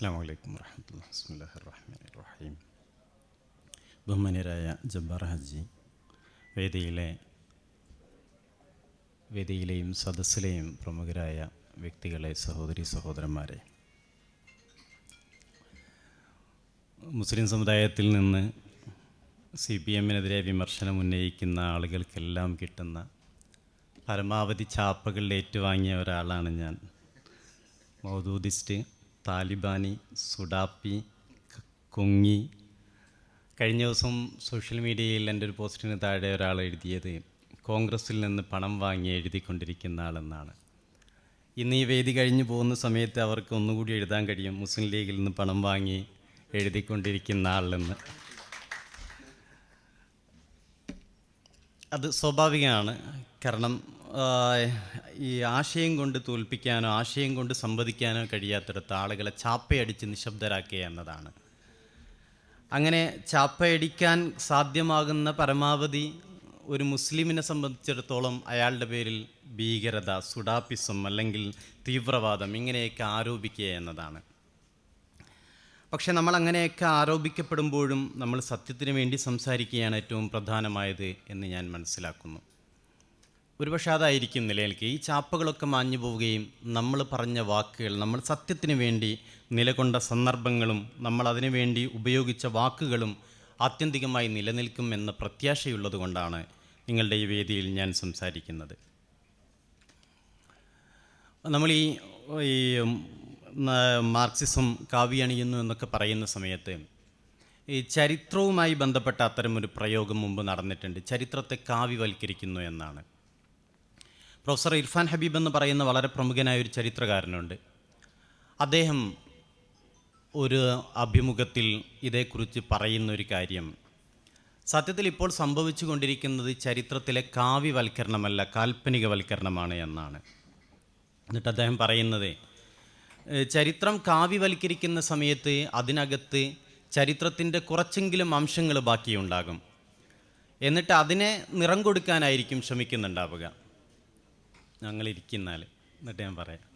അസ്സാം വലൈക്കും വർഹമത്തുള്ള ബിസ്മില്ലാഹി റഹ്മാൻ റഹീം ബഹുമാനരായ ജബ്ബാർ ഹജ്ജി വേദിയിലെ വേദിയിലെയും സദസ്സിലെയും പ്രമുഖരായ വ്യക്തികളെ സഹോദരി സഹോദരന്മാരെ മുസ്ലിം സമുദായത്തിൽ നിന്ന് സി പി എമ്മിനെതിരെ വിമർശനം ഉന്നയിക്കുന്ന ആളുകൾക്കെല്ലാം കിട്ടുന്ന പരമാവധി ചാപ്പകളിൽ ഏറ്റുവാങ്ങിയ ഒരാളാണ് ഞാൻ. മൗദൂദിസ്റ്റ് താലിബാനി സുഡാപ്പി കുങ്ങി. കഴിഞ്ഞ ദിവസം സോഷ്യൽ മീഡിയയിൽ എന്റെ ഒരു പോസ്റ്റിന് താഴെ ഒരാൾ എഴുതിയത് കോൺഗ്രസ്സിൽ നിന്ന് പണം വാങ്ങി എഴുതിക്കൊണ്ടിരിക്കുന്ന ആളെന്നാണ് ഇന്ന് ഈ വേദി കഴിഞ്ഞു പോകുന്ന സമയത്ത് അവർക്ക് ഒന്നുകൂടി എഴുതാൻ കഴിയും. മുസ്ലിം ലീഗിൽ നിന്ന് പണം വാങ്ങി എഴുതിക്കൊണ്ടിരിക്കുന്ന ആളെന്ന് അത് സ്വാഭാവികമാണ്. കാരണം ഈ ആശയം കൊണ്ട് തോൽപ്പിക്കാനോ ആശയം കൊണ്ട് സംവദിക്കാനോ കഴിയാത്തിടത്ത് ആളുകളെ ചാപ്പയടിച്ച് നിശബ്ദരാക്കുക എന്നതാണ്. അങ്ങനെ ചാപ്പയടിക്കാൻ സാധ്യമാകുന്ന പരമാവധി ഒരു മുസ്ലിമിനെ സംബന്ധിച്ചിടത്തോളം അയാളുടെ പേരിൽ ഭീകരത സുഡാപ്പിസം അല്ലെങ്കിൽ തീവ്രവാദം ഇങ്ങനെയൊക്കെ ആരോപിക്കുക എന്നതാണ്. പക്ഷെ നമ്മൾ അങ്ങനെയൊക്കെ ആരോപിക്കപ്പെടുമ്പോഴും നമ്മൾ സത്യത്തിന് വേണ്ടി സംസാരിക്കുകയാണ് ഏറ്റവും പ്രധാനമായത് എന്ന് ഞാൻ മനസ്സിലാക്കുന്നു. ഒരുപക്ഷെ അതായിരിക്കും നിലനിൽക്കുക. ഈ ചാപ്പകളൊക്കെ മാഞ്ഞു പോവുകയും നമ്മൾ പറഞ്ഞ വാക്കുകൾ നമ്മൾ സത്യത്തിന് വേണ്ടി നിലകൊണ്ട സന്ദർഭങ്ങളും നമ്മൾ അതിനു വേണ്ടി ഉപയോഗിച്ച വാക്കുകളും ആത്യന്തികമായി നിലനിൽക്കും എന്ന പ്രത്യാശയുള്ളതുകൊണ്ടാണ് നിങ്ങളുടെ ഈ വേദിയിൽ ഞാൻ സംസാരിക്കുന്നത്. നമ്മൾ ഈ മാർക്സിസം കാവ്യണിയുന്നു എന്നൊക്കെ പറയുന്ന സമയത്ത് ഈ ചരിത്രവുമായി ബന്ധപ്പെട്ട അത്തരമൊരു പ്രയോഗം മുമ്പ് നടന്നിട്ടുണ്ട്. ചരിത്രത്തെ കാവ്യവൽക്കരിക്കുന്നു എന്നാണ്. പ്രൊഫസർ ഇർഫാൻ ഹബീബ് എന്ന് പറയുന്ന വളരെ പ്രമുഖനായ ഒരു ചരിത്രകാരനുണ്ട്. അദ്ദേഹം ഒരു അഭിമുഖത്തിൽ ഇതേക്കുറിച്ച് പറയുന്ന ഒരു കാര്യം. സത്യത്തിൽ ഇപ്പോൾ സംഭവിച്ചു കൊണ്ടിരിക്കുന്നത് ചരിത്രത്തിലെ കാവ്യവൽക്കരണമല്ല കാൽപ്പനികവൽക്കരണമാണ് എന്നാണ്. എന്നിട്ട് അദ്ദേഹം പറയുന്നത് ചരിത്രം കാവ്യവൽക്കരിക്കുന്ന സമയത്ത് അതിനകത്ത് ചരിത്രത്തിന്റെ കുറച്ചെങ്കിലും അംശങ്ങൾ ബാക്കിയുണ്ടാകും. എന്നിട്ട് അതിനെ നിറം കൊടുക്കാനായിരിക്കും ശ്രമിക്കുന്നുണ്ടാവുക. ഞങ്ങളിരിക്കുന്നാൽ എന്നിട്ട് ഞാൻ പറയാം.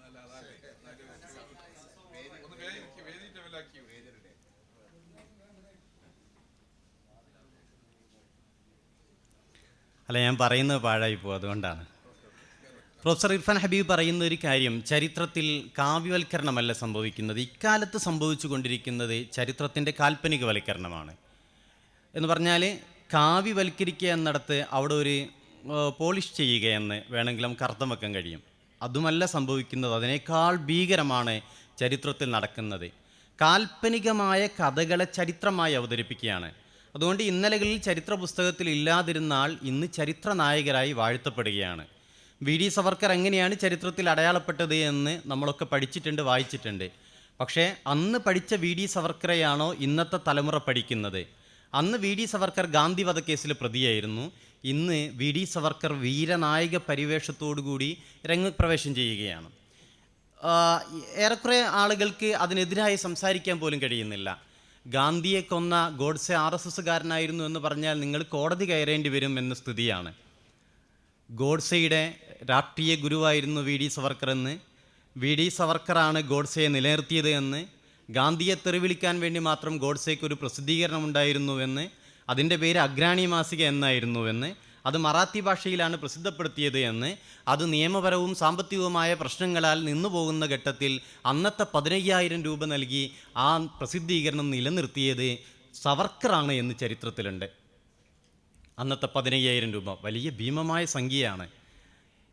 അല്ല ഞാൻ പറയുന്നത് പാഴായി അതുകൊണ്ടാണ്. പ്രൊഫസർ ഇർഫാൻ ഹബീബ് പറയുന്ന ഒരു കാര്യം ചരിത്രത്തിൽ കാവ്യവൽക്കരണമല്ല സംഭവിക്കുന്നത്. ഇക്കാലത്ത് സംഭവിച്ചു കൊണ്ടിരിക്കുന്നത് ചരിത്രത്തിന്റെ കാൽപ്പനികവൽക്കരണമാണ്. എന്ന് പറഞ്ഞാൽ കാവ്യവൽക്കരിക്കുക എന്നിടത്ത് അവിടെ ഒരു പോളിഷ് ചെയ്യുക എന്ന് വേണമെങ്കിൽ നമുക്ക് അർത്ഥം വെക്കാൻ കഴിയും. അതുമല്ല സംഭവിക്കുന്നത്. അതിനേക്കാൾ ഭീകരമാണ് ചരിത്രത്തിൽ നടക്കുന്നത്. കാൽപ്പനികമായ കഥകളെ ചരിത്രമായി അവതരിപ്പിക്കുകയാണ്. അതുകൊണ്ട് ഇന്നലകളിൽ ചരിത്ര പുസ്തകത്തിൽ ഇല്ലാതിരുന്നാൽ ഇന്ന് ചരിത്ര നായകരായി വാഴ്ത്തപ്പെടുകയാണ്. വി ഡി സവർക്കർ എങ്ങനെയാണ് ചരിത്രത്തിൽ അടയാളപ്പെട്ടത് എന്ന് നമ്മളൊക്കെ പഠിച്ചിട്ടുണ്ട് വായിച്ചിട്ടുണ്ട്. പക്ഷേ അന്ന് പഠിച്ച വി ഡി സവർക്കറെയാണോ ഇന്നത്തെ തലമുറ പഠിക്കുന്നത്? അന്ന് വി ഡി സവർക്കർ ഗാന്ധി വധക്കേസിൽ പ്രതിയായിരുന്നു. ഇന്ന് വി ഡി സവർക്കർ വീരനായക പരിവേഷത്തോടുകൂടി രംഗപ്രവേശം ചെയ്യുകയാണ്. ഏറെക്കുറെ ആളുകൾക്ക് അതിനെതിരായി സംസാരിക്കാൻ പോലും കഴിയുന്നില്ല. ഗാന്ധിയെ കൊന്ന ഗോഡ്സെ ആർ എസ് എസ്സുകാരനായിരുന്നു എന്ന് പറഞ്ഞാൽ നിങ്ങൾ കോടതി കയറേണ്ടി വരും എന്ന സ്ഥിതിയാണ്. ഗോഡ്സെയുടെ രാഷ്ട്രീയ ഗുരുവായിരുന്നു വി ഡി സവർക്കർ എന്ന്. വി ഡി സവർക്കറാണ് ഗോഡ്സെയെ നിലനിർത്തിയത് എന്ന്. ഗാന്ധിയെ തെറിവിളിക്കാൻ വേണ്ടി മാത്രം ഗോഡ്സെയ്ക്ക് ഒരു പ്രസിദ്ധീകരണം ഉണ്ടായിരുന്നുവെന്ന് അതിന്റെ പേര് അഗ്രാണി മാസിക എന്നായിരുന്നുവെന്ന് അത് മറാത്തി ഭാഷയിലാണ് പ്രസിദ്ധപ്പെടുത്തിയത് എന്ന്. അത് നിയമപരവും സാമ്പത്തികവുമായ പ്രശ്നങ്ങളാൽ നിന്നു പോകുന്ന ഘട്ടത്തിൽ അന്നത്തെ പതിനയ്യായിരം രൂപ നൽകി ആ പ്രസിദ്ധീകരണം നിലനിർത്തിയത് സവർക്കറാണ് എന്ന് ചരിത്രത്തിലുണ്ട്. അന്നത്തെ പതിനയ്യായിരം രൂപ വലിയ ഭീമമായ സംഖ്യയാണ്.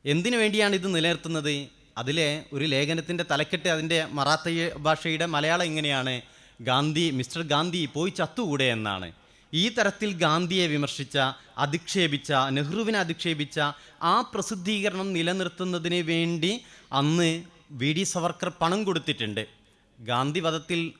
എന്തിനു വേണ്ടിയാണ് ഇത് നിലനിർത്തുന്നത്? അതിലെ ഒരു ലേഖനത്തിന്റെ തലക്കെട്ട് അതിന്റെ മറാത്ത ഭാഷയുടെ മലയാളം ഇങ്ങനെയാണ്. ഗാന്ധി മിസ്റ്റർ ഗാന്ധി പോയി ചത്തുകൂടെ എന്നാണ്. ഈ തരത്തിൽ ഗാന്ധിയെ വിമർശിച്ച അധിക്ഷേപിച്ച നെഹ്റുവിനെ അധിക്ഷേപിച്ച ആ പ്രസിദ്ധീകരണം നിലനിർത്തുന്നതിന് വേണ്ടി അന്ന് വി. ഡി. സവർക്കർ പണം കൊടുത്തിട്ടുണ്ട്. ഗാന്ധി വധത്തിൽ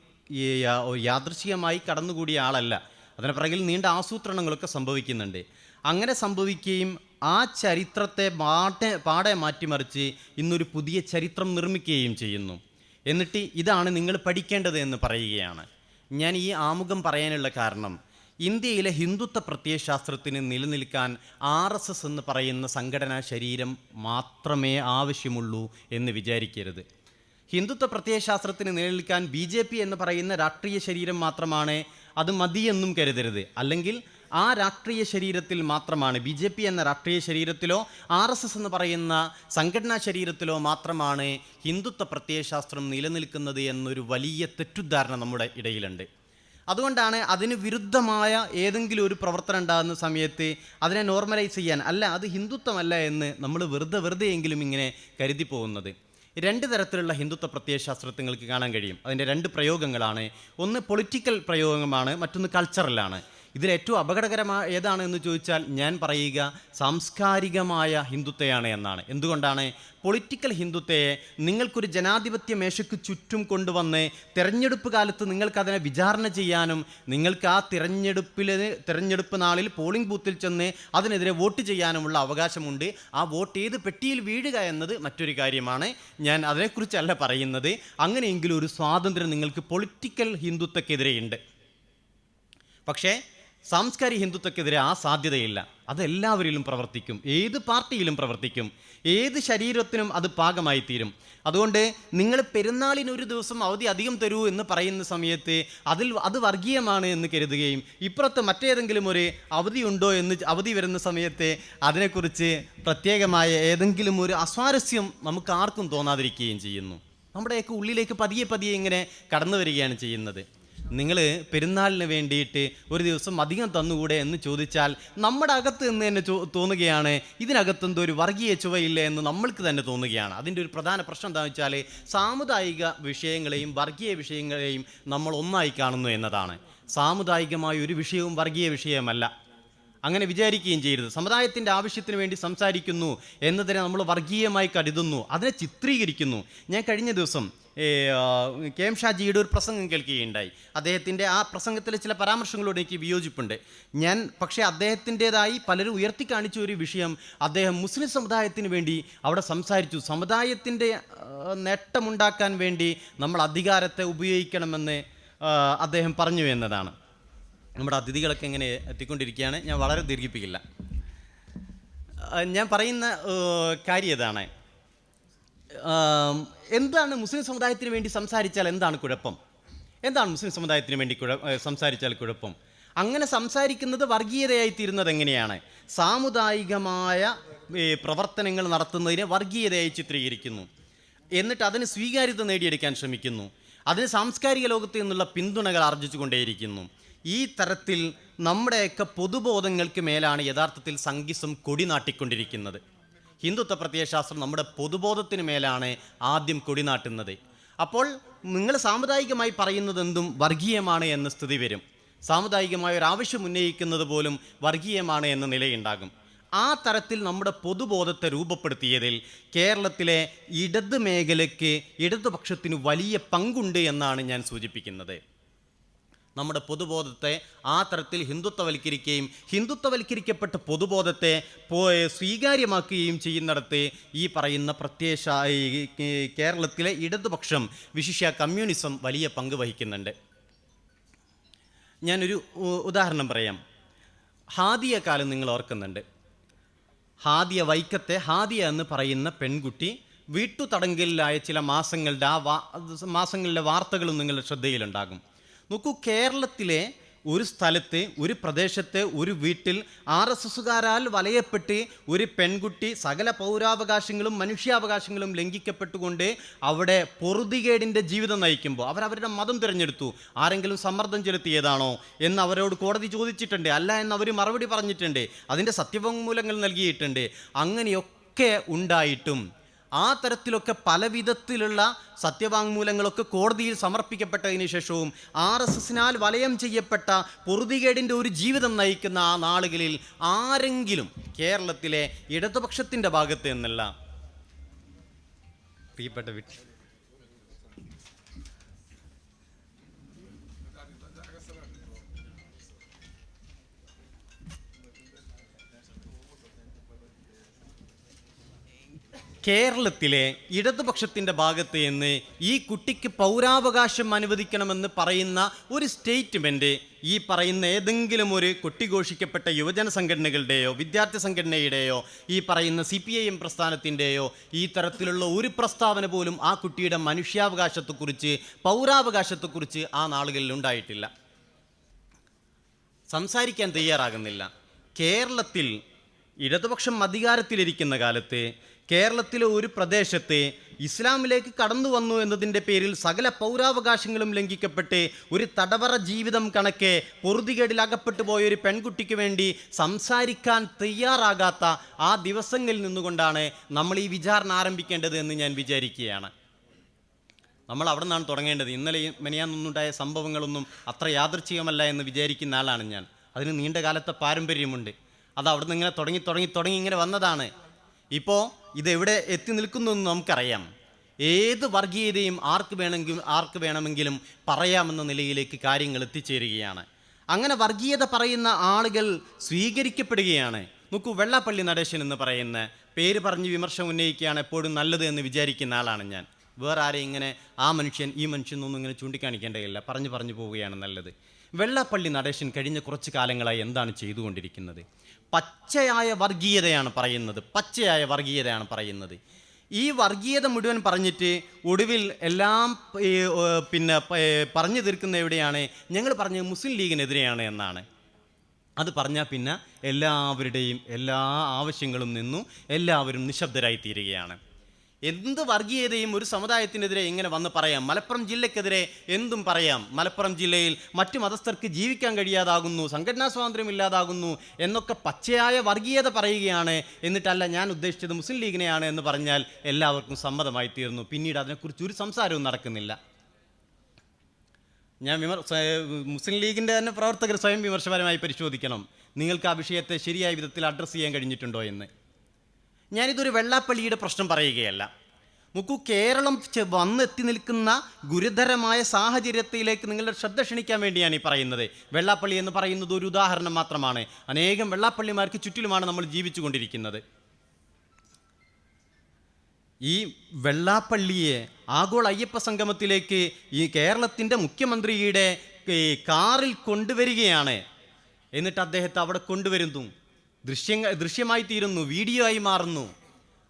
യാദൃശികമായി കടന്നുകൂടിയ ആളല്ല. അതിന് പിറകിൽ നീണ്ട ആസൂത്രണങ്ങളൊക്കെ സംഭവിക്കുന്നുണ്ട്. അങ്ങനെ സംഭവിക്കുകയും ആ ചരിത്രത്തെ പാട്ടെ പാടെ മാറ്റിമറിച്ച് ഇന്നൊരു പുതിയ ചരിത്രം നിർമ്മിക്കുകയും ചെയ്യുന്നു. എന്നിട്ട് ഇതാണ് നിങ്ങൾ പഠിക്കേണ്ടത് എന്ന് പറയുകയാണ്. ഞാൻ ഈ ആമുഖം പറയാനുള്ള കാരണം ഇന്ത്യയിലെ ഹിന്ദുത്വ പ്രത്യയശാസ്ത്രത്തിന് നിലനിൽക്കാൻ ആർ എസ് എസ് എന്ന് പറയുന്ന സംഘടനാ ശരീരം മാത്രമേ ആവശ്യമുള്ളൂ എന്ന് വിചാരിക്കരുത്. ഹിന്ദുത്വ പ്രത്യയശാസ്ത്രത്തിന് നിലനിൽക്കാൻ ബി ജെ പി എന്ന് പറയുന്ന രാഷ്ട്രീയ ശരീരം മാത്രമാണ് അത് മതിയെന്നും കരുതരുത്. അല്ലെങ്കിൽ ആ രാഷ്ട്രീയ ശരീരത്തിൽ മാത്രമാണ് ബി ജെ പി എന്ന രാഷ്ട്രീയ ശരീരത്തിലോ ആർ എസ് എസ് എന്ന് പറയുന്ന സംഘടനാ ശരീരത്തിലോ മാത്രമാണ് ഹിന്ദുത്വ പ്രത്യയശാസ്ത്രം നിലനിൽക്കുന്നത് എന്നൊരു വലിയ തെറ്റുദ്ധാരണ നമ്മുടെ ഇടയിലുണ്ട്. അതുകൊണ്ടാണ് അതിന് വിരുദ്ധമായ ഏതെങ്കിലും ഒരു പ്രവർത്തനം ഉണ്ടാകുന്ന സമയത്ത് അതിനെ നോർമലൈസ് ചെയ്യാൻ. അല്ല അത് ഹിന്ദുത്വമല്ല എന്ന് നമ്മൾ വെറുതെ വെറുതെ എങ്കിലും ഇങ്ങനെ കരുതി പോകുന്നത് രണ്ട് തരത്തിലുള്ള ഹിന്ദുത്വ പ്രത്യയശാസ്ത്രത്തെ നിങ്ങൾക്ക് കാണാൻ കഴിയും. അതിന്റെ രണ്ട് പ്രയോഗങ്ങളാണ്. ഒന്ന് പൊളിറ്റിക്കൽ പ്രയോഗമാണ് മറ്റൊന്ന് കൾച്ചറലാണ് ഇതിൽ ഏറ്റവും അപകടകരമായ ഏതാണ് എന്ന് ചോദിച്ചാൽ ഞാൻ പറയുക സാംസ്കാരികമായ ഹിന്ദുത്വയാണ് എന്നാണ്. എന്തുകൊണ്ടാണ്? പൊളിറ്റിക്കൽ ഹിന്ദുത്വയെ നിങ്ങൾക്കൊരു ജനാധിപത്യ മേശയ്ക്ക് ചുറ്റും കൊണ്ടുവന്ന് തിരഞ്ഞെടുപ്പ് കാലത്ത് നിങ്ങൾക്കതിനെ വിചാരണ ചെയ്യാനും നിങ്ങൾക്ക് ആ തിരഞ്ഞെടുപ്പിൽ തിരഞ്ഞെടുപ്പ് നാളിൽ പോളിംഗ് ബൂത്തിൽ ചെന്ന് അതിനെതിരെ വോട്ട് ചെയ്യാനുമുള്ള അവകാശമുണ്ട്. ആ വോട്ട് ഏത് പെട്ടിയിൽ വീഴുക എന്നത് മറ്റൊരു കാര്യമാണ്. ഞാൻ അതിനെക്കുറിച്ചല്ല പറയുന്നത്. അങ്ങനെയെങ്കിലും ഒരു സ്വാതന്ത്ര്യം നിങ്ങൾക്ക് പൊളിറ്റിക്കൽ ഹിന്ദുത്വക്കെതിരെയുണ്ട്. പക്ഷേ സാംസ്കാരിക ഹിന്ദുത്വക്കെതിരെ ആ സാധ്യതയില്ല. അതെല്ലാവരിലും പ്രവർത്തിക്കും. ഏത് പാർട്ടിയിലും പ്രവർത്തിക്കും. ഏത് ശരീരത്തിനും അത് പാകമായി തീരും അതുകൊണ്ട് നിങ്ങൾ പെരുന്നാളിന് ഒരു ദിവസം അവധി അധികം തരൂ എന്ന് പറയുന്ന സമയത്ത് അതിൽ അത് വർഗീയമാണ് എന്ന് കരുതുകയും ഇപ്പുറത്ത് മറ്റേതെങ്കിലും ഒരു അവധി ഉണ്ടോ എന്ന് അവധി വരുന്ന സമയത്ത് അതിനെക്കുറിച്ച് പ്രത്യേകമായ ഏതെങ്കിലും ഒരു അസ്വാരസ്യം നമുക്ക് ആർക്കും തോന്നാതിരിക്കുകയും ചെയ്യുന്നു. നമ്മുടെയൊക്കെ ഉള്ളിലേക്ക് പതിയെ പതിയെ ഇങ്ങനെ കടന്നു വരികയാണ് ചെയ്യുന്നത്. നിങ്ങൾ പെരുന്നാളിന് വേണ്ടിയിട്ട് ഒരു ദിവസം അധികം തന്നുകൂടെ എന്ന് ചോദിച്ചാൽ നമ്മുടെ അകത്ത് നിന്ന് തന്നെ തോന്നുകയാണ് ഇതിനകത്തെന്തോ ഒരു വർഗീയ ചുവയില്ല എന്ന് നമ്മൾക്ക് തന്നെ തോന്നുകയാണ്. അതിന്റെ ഒരു പ്രധാന പ്രശ്നം എന്താണെന്ന് വെച്ചാൽ സാമുദായിക വിഷയങ്ങളെയും വർഗീയ വിഷയങ്ങളെയും നമ്മൾ ഒന്നായി കാണുന്നു എന്നതാണ്. സാമുദായികമായ ഒരു വിഷയവും വർഗീയ വിഷയമല്ല. അങ്ങനെ വിചാരിക്കുകയും ചെയ്യരുത്. സമുദായത്തിന്റെ ആവശ്യത്തിന് വേണ്ടി സംസാരിക്കുന്നു എന്നതിനെ നമ്മൾ വർഗീയമായി കരുതുന്നു. അതിനെ ചിത്രീകരിക്കുന്നു. ഞാൻ കഴിഞ്ഞ ദിവസം കെ എം ഷാജിയുടെ ഒരു പ്രസംഗം കേൾക്കുകയുണ്ടായി. അദ്ദേഹത്തിന്റെ ആ പ്രസംഗത്തിലെ ചില പരാമർശങ്ങളോട് എനിക്ക് വിയോജിപ്പുണ്ട്. ഞാൻ പക്ഷേ അദ്ദേഹത്തിന്റെതായി പലരും ഉയർത്തി കാണിച്ച ഒരു വിഷയം അദ്ദേഹം മുസ്ലിം സമുദായത്തിന് വേണ്ടി അവിടെ സംസാരിച്ചു. സമുദായത്തിന്റെ നേട്ടമുണ്ടാക്കാൻ വേണ്ടി നമ്മൾ അധികാരത്തെ ഉപയോഗിക്കണമെന്ന് അദ്ദേഹം പറഞ്ഞു എന്നതാണ്. നമ്മുടെ അതിഥികളൊക്കെ എങ്ങനെ എത്തിക്കൊണ്ടിരിക്കുകയാണ്. ഞാൻ വളരെ ദീർഘിപ്പിക്കില്ല. ഞാൻ പറയുന്ന കാര്യം ഇതാണ്. എന്താണ് മുസ്ലിം സമുദായത്തിന് വേണ്ടി സംസാരിച്ചാൽ എന്താണ് കുഴപ്പം? എന്താണ് മുസ്ലിം സമുദായത്തിന് വേണ്ടി കുഴ സംസാരിച്ചാൽ കുഴപ്പം? അങ്ങനെ സംസാരിക്കുന്നത് വർഗീയതയായി തീരുന്നത് എങ്ങനെയാണ്? സാമുദായികമായ പ്രവർത്തനങ്ങൾ നടത്തുന്നതിനെ വർഗീയതയായി ചിത്രീകരിക്കുന്നു. എന്നിട്ട് അതിന് സ്വീകാര്യത നേടിയെടുക്കാൻ ശ്രമിക്കുന്നു. അതിന് സാംസ്കാരിക ലോകത്ത് നിന്നുള്ള പിന്തുണകൾ ആർജിച്ചുകൊണ്ടേയിരിക്കുന്നു. ഈ തരത്തിൽ നമ്മുടെയൊക്കെ പൊതുബോധങ്ങൾക്ക് മേലാണ് യഥാർത്ഥത്തിൽ സംഗീസം കൊടി നാട്ടിക്കൊണ്ടിരിക്കുന്നത്. ഹിന്ദുത്വ പ്രത്യയശാസ്ത്രം നമ്മുടെ പൊതുബോധത്തിന് മേലാണ് ആദ്യം കൊടിനാട്ടുന്നത്. അപ്പോൾ നിങ്ങൾ സാമുദായികമായി പറയുന്നത് എന്തും വർഗീയമാണ് എന്ന സ്ഥിതി വരും. സാമുദായികമായ ഒരു ആവശ്യം ഉന്നയിക്കുന്നത് പോലും വർഗീയമാണ് എന്ന നിലയുണ്ടാകും. ആ തരത്തിൽ നമ്മുടെ പൊതുബോധത്തെ രൂപപ്പെടുത്തിയതിൽ കേരളത്തിലെ ഇടത് മേഖലയ്ക്ക് ഇടതുപക്ഷത്തിന് വലിയ പങ്കുണ്ട് എന്നാണ് ഞാൻ സൂചിപ്പിക്കുന്നത്. നമ്മുടെ പൊതുബോധത്തെ ആ തരത്തിൽ ഹിന്ദുത്വവൽക്കരിക്കുകയും ഹിന്ദുത്വവൽക്കരിക്കപ്പെട്ട പൊതുബോധത്തെ സ്വീകാര്യമാക്കുകയും ചെയ്യുന്നിടത്ത് ഈ പറയുന്ന പ്രത്യക്ഷ കേരളത്തിലെ ഇടതുപക്ഷം വിശിഷ്യ കമ്മ്യൂണിസം വലിയ പങ്ക് വഹിക്കുന്നുണ്ട്. ഞാനൊരു ഉദാഹരണം പറയാം. ഹാദിയ കാലം നിങ്ങൾ ഓർക്കുന്നുണ്ട്. ഹാദിയ വൈക്കത്തെ ഹാദിയ എന്ന് പറയുന്ന പെൺകുട്ടി വീട്ടുതടങ്കലിലായ ചില മാസങ്ങളുടെ ആ മാസങ്ങളിലെ വാർത്തകളും നിങ്ങളുടെ ശ്രദ്ധയിലുണ്ടാകും. നോക്കൂ കേരളത്തിലെ ഒരു സ്ഥലത്ത് ഒരു പ്രദേശത്ത് ഒരു വീട്ടിൽ ആർ എസ് എസുകാരാൽ വലയപ്പെട്ട് ഒരു പെൺകുട്ടി സകല പൗരാവകാശങ്ങളും മനുഷ്യാവകാശങ്ങളും ലംഘിക്കപ്പെട്ടുകൊണ്ട് അവിടെ പൊറുതികേടിന്റെ ജീവിതം നയിക്കുമ്പോൾ അവരവരുടെ മതം തിരഞ്ഞെടുത്തു. ആരെങ്കിലും സമ്മർദ്ദം ചെലുത്തിയതാണോ എന്ന് അവരോട് കോടതി ചോദിച്ചിട്ടുണ്ട്. അല്ല എന്ന് അവർ മറുപടി പറഞ്ഞിട്ടുണ്ട്. അതിന്റെ സത്യവാങ്മൂലങ്ങൾ നൽകിയിട്ടുണ്ട്. അങ്ങനെയൊക്കെ ഉണ്ടായിട്ടും ആ തരത്തിലൊക്കെ പല വിധത്തിലുള്ള സത്യവാങ്മൂലങ്ങളൊക്കെ കോടതിയിൽ സമർപ്പിക്കപ്പെട്ടതിന് ശേഷവും ആർ എസ് എസിനാൽ വലയം ചെയ്യപ്പെട്ട പൊറുതികേടിന്റെ ഒരു ജീവിതം നയിക്കുന്ന ആ നാളുകളിൽ ആരെങ്കിലും കേരളത്തിലെ ഇടതുപക്ഷത്തിന്റെ ഭാഗത്ത് നിന്നല്ല. പ്രിയപ്പെട്ട വീട്ടിൽ കേരളത്തിലെ ഇടതുപക്ഷത്തിന്റെ ഭാഗത്ത് നിന്ന് ഈ കുട്ടിക്ക് പൗരാവകാശം അനുവദിക്കണമെന്ന് പറയുന്ന ഒരു സ്റ്റേറ്റ്മെന്റ് ഈ പറയുന്ന ഏതെങ്കിലും ഒരു കൊട്ടിഘോഷിക്കപ്പെട്ട യുവജന സംഘടനകളുടെയോ വിദ്യാർത്ഥി സംഘടനയുടെയോ ഈ പറയുന്ന സി പി ഐ എം പ്രസ്ഥാനത്തിന്റെയോ ഈ തരത്തിലുള്ള ഒരു പ്രസ്താവന പോലും ആ കുട്ടിയുടെ മനുഷ്യാവകാശത്തെക്കുറിച്ച് പൗരാവകാശത്തെക്കുറിച്ച് ആ നാളുകളിൽ ഉണ്ടായിട്ടില്ല. സംസാരിക്കാൻ തയ്യാറാകുന്നില്ല. കേരളത്തിൽ ഇടതുപക്ഷം അധികാരത്തിലിരിക്കുന്ന കാലത്ത് കേരളത്തിലെ ഒരു പ്രദേശത്തെ ഇസ്ലാമിലേക്ക് കടന്നു വന്നു എന്നതിന്റെ പേരിൽ സകല പൗരാവകാശങ്ങളും ലംഘിക്കപ്പെട്ട് ഒരു തടവറ ജീവിതം കണക്കെ പൊറുതികേടിൽ അകപ്പെട്ടു പോയ ഒരു പെൺകുട്ടിക്ക് വേണ്ടി സംസാരിക്കാൻ തയ്യാറാകാത്ത ആ ദിവസങ്ങളിൽ നിന്നുകൊണ്ടാണ് നമ്മൾ ഈ വിചാരണ ആരംഭിക്കേണ്ടത് എന്ന് ഞാൻ വിചാരിക്കുകയാണ്. നമ്മൾ അവിടെ നിന്നാണ് തുടങ്ങേണ്ടത്. ഇന്നലെ മെനിയാന്നൊന്നുണ്ടായ സംഭവങ്ങളൊന്നും അത്ര യാദൃച്ഛികമല്ല എന്ന് വിചാരിക്കുന്ന ആളാണ് ഞാൻ. അതിന് നീണ്ട കാലത്തെ പാരമ്പര്യമുണ്ട്. അത് അവിടെ നിന്ന് ഇങ്ങനെ തുടങ്ങി തുടങ്ങി തുടങ്ങി ഇങ്ങനെ വന്നതാണ്. ഇപ്പോൾ ഇതെവിടെ എത്തി നിൽക്കുന്നു എന്ന് നമുക്കറിയാം. ഏത് വർഗീയതയും ആർക്ക് വേണമെങ്കിലും ആർക്ക് വേണമെങ്കിലും പറയാമെന്ന നിലയിലേക്ക് കാര്യങ്ങൾ എത്തിച്ചേരുകയാണ്. അങ്ങനെ വർഗീയത പറയുന്ന ആളുകൾ സ്വീകരിക്കപ്പെടുകയാണ്. നോക്കൂ വെള്ളാപ്പള്ളി നടേശൻ എന്ന് പറയുന്ന പേര് പറഞ്ഞ് വിമർശനം ഉന്നയിക്കുകയാണ് എപ്പോഴും നല്ലത് എന്ന് വിചാരിക്കുന്ന ആളാണ് ഞാൻ. വേറെ ആരെയും ഇങ്ങനെ ആ മനുഷ്യൻ ഈ മനുഷ്യൻ ഒന്നും ഇങ്ങനെ ചൂണ്ടിക്കാണിക്കേണ്ടതില്ല. പറഞ്ഞു പറഞ്ഞു പോവുകയാണ് നല്ലത്. വെള്ളാപ്പള്ളി നടേശൻ കഴിഞ്ഞ കുറച്ച് കാലങ്ങളായി എന്താണ് ചെയ്തുകൊണ്ടിരിക്കുന്നത്? പച്ചയായ വർഗീയതയാണ് പറയുന്നത് പച്ചയായ വർഗീയതയാണ് പറയുന്നത്. ഈ വർഗീയത മുഴുവൻ പറഞ്ഞിട്ട് ഒടുവിൽ എല്ലാം പിന്നെ പറഞ്ഞു തീർക്കുന്ന എവിടെയാണ്? ഞങ്ങൾ പറഞ്ഞത് മുസ്ലിം ലീഗിനെതിരെയാണ് എന്നാണ്. അത് പറഞ്ഞാൽ പിന്നെ എല്ലാവരുടെയും എല്ലാ ആവശ്യങ്ങളും നിന്നു എല്ലാവരും നിശബ്ദരായി തീരുകയാണ് എന്ത് വർഗീയതയും ഒരു സമുദായത്തിനെതിരെ ഇങ്ങനെ വന്ന് പറയാം? മലപ്പുറം ജില്ലയ്ക്കെതിരെ എന്തും പറയാം? മലപ്പുറം ജില്ലയിൽ മറ്റു മതസ്ഥർക്ക് ജീവിക്കാൻ കഴിയാതാകുന്നു സംഘടനാ സ്വാതന്ത്ര്യം ഇല്ലാതാകുന്നു എന്നൊക്കെ പച്ചയായ വർഗീയത പറയുകയാണ്. എന്നിട്ടല്ല ഞാൻ ഉദ്ദേശിച്ചത് മുസ്ലിം ലീഗിനെയാണ് എന്ന് പറഞ്ഞാൽ എല്ലാവർക്കും സമ്മതമായി തീർന്നു. പിന്നീട് അതിനെക്കുറിച്ച് ഒരു സംസാരവും നടക്കുന്നില്ല. ഞാൻ വിമർ മുസ്ലിം ലീഗിന്റെ തന്നെ പ്രവർത്തകർ സ്വയം വിമർശപരമായി പരിശോധിക്കണം. നിങ്ങൾക്ക് ആ വിഷയത്തെ ശരിയായ വിധത്തിൽ അഡ്രസ്സ് ചെയ്യാൻ കഴിഞ്ഞിട്ടുണ്ടോ എന്ന്. ഞാനിതൊരു വെള്ളാപ്പള്ളിയുടെ പ്രശ്നം പറയുകയല്ല. മുക്കു കേരളം വന്നെത്തി നിൽക്കുന്ന ഗുരുതരമായ സാഹചര്യത്തിലേക്ക് നിങ്ങളുടെ ശ്രദ്ധ ക്ഷണിക്കാൻ വേണ്ടിയാണ് ഈ പറയുന്നത്. വെള്ളാപ്പള്ളി എന്ന് പറയുന്നത് ഒരു ഉദാഹരണം മാത്രമാണ്. അനേകം വെള്ളാപ്പള്ളിമാർക്ക് ചുറ്റിലുമാണ് നമ്മൾ ജീവിച്ചുകൊണ്ടിരിക്കുന്നത്. ഈ വെള്ളാപ്പള്ളിയെ ആഗോള അയ്യപ്പ സംഗമത്തിലേക്ക് ഈ കേരളത്തിന്റെ മുഖ്യമന്ത്രിയുടെ കാറിൽ കൊണ്ടുവരികയാണ്. എന്നിട്ട് അദ്ദേഹത്തെ അവിടെ കൊണ്ടുവരുന്നു. ദൃശ്യങ്ങൾ ദൃശ്യമായി തീരുന്നു വീഡിയോ ആയി മാറുന്നു.